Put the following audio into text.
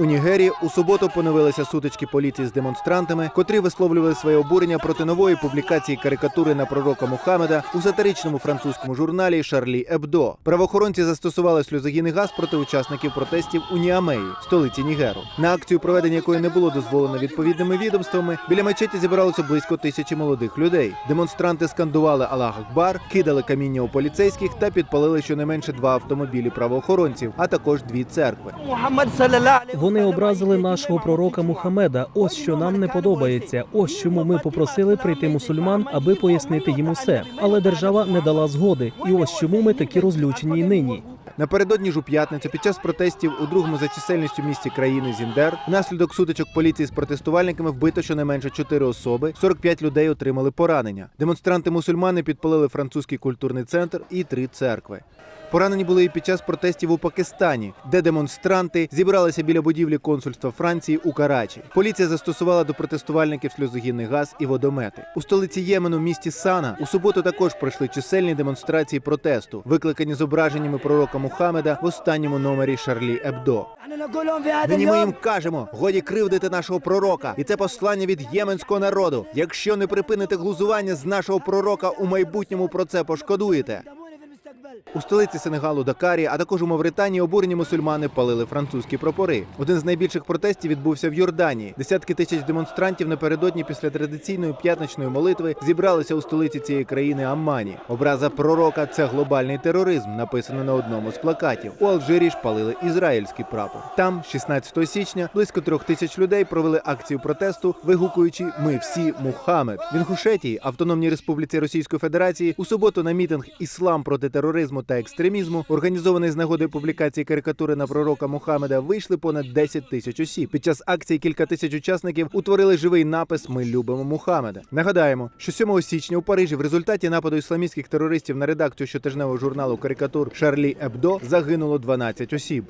У Нігерії у суботу поновилися сутички поліції з демонстрантами, котрі висловлювали своє обурення проти нової публікації карикатури на пророка Мухаммеда у сатиричному французькому журналі Шарлі Ебдо. Правоохоронці застосували сльозогінний газ проти учасників протестів у Ніамеї, столиці Нігеру. На акцію, проведення якої не було дозволено відповідними відомствами, біля мечеті зібралося близько тисячі молодих людей. Демонстранти скандували Аллах Акбар, кидали каміння у поліцейських та підпалили щонайменше два автомобілі правоохоронців, а також дві церкви. Вони образили нашого пророка Мухаммеда. Ось що нам не подобається. Ось чому ми попросили прийти мусульман, аби пояснити їм усе. Але держава не дала згоди. І ось чому ми такі розлючені й нині. Напередодні ж у п'ятницю під час протестів у другому за чисельністю місті країни Зіндер внаслідок сутичок поліції з протестувальниками вбито щонайменше 4 особи, 45 людей отримали поранення. Демонстранти-мусульмани підпалили французький культурний центр і три церкви. Поранені були і під час протестів у Пакистані, де демонстранти зібралися біля будівлі консульства Франції у Карачі. Поліція застосувала до протестувальників сльозогінний газ і водомети. У столиці Ємену, місті Сана, у суботу також пройшли чисельні демонстрації протесту, викликані зображеннями пророка Мухаммеда в останньому номері Шарлі Ебдо. Нині ми їм кажемо, годі кривдити нашого пророка, і це послання від єменського народу. Якщо не припините глузування з нашого пророка, у майбутньому про це пошкодуєте. У столиці Сенегалу Дакарі, а також у Мавританії обурені мусульмани палили французькі прапори. Один з найбільших протестів відбувся в Йорданії. Десятки тисяч демонстрантів напередодні після традиційної п'ятничної молитви зібралися у столиці цієї країни Аммані. Образа пророка це глобальний тероризм, написано на одному з плакатів. У Алжирі ж палили ізраїльський прапор. Там, 16 січня, близько трьох тисяч людей провели акцію протесту, вигукуючи Ми всі мухамед. В Інгушетії, автономній республіці Російської Федерації, у суботу на мітинг Іслам проти тероризму тероризму та екстремізму, організований з нагоди публікації карикатури на пророка Мухаммеда, вийшли понад 10 тисяч осіб. Під час акції кілька тисяч учасників утворили живий напис Ми любимо Мухаммеда. Нагадаємо, що 7 січня у Парижі в результаті нападу ісламістських терористів на редакцію щотижневого журналу карикатур Шарлі Ебдо загинуло 12 осіб.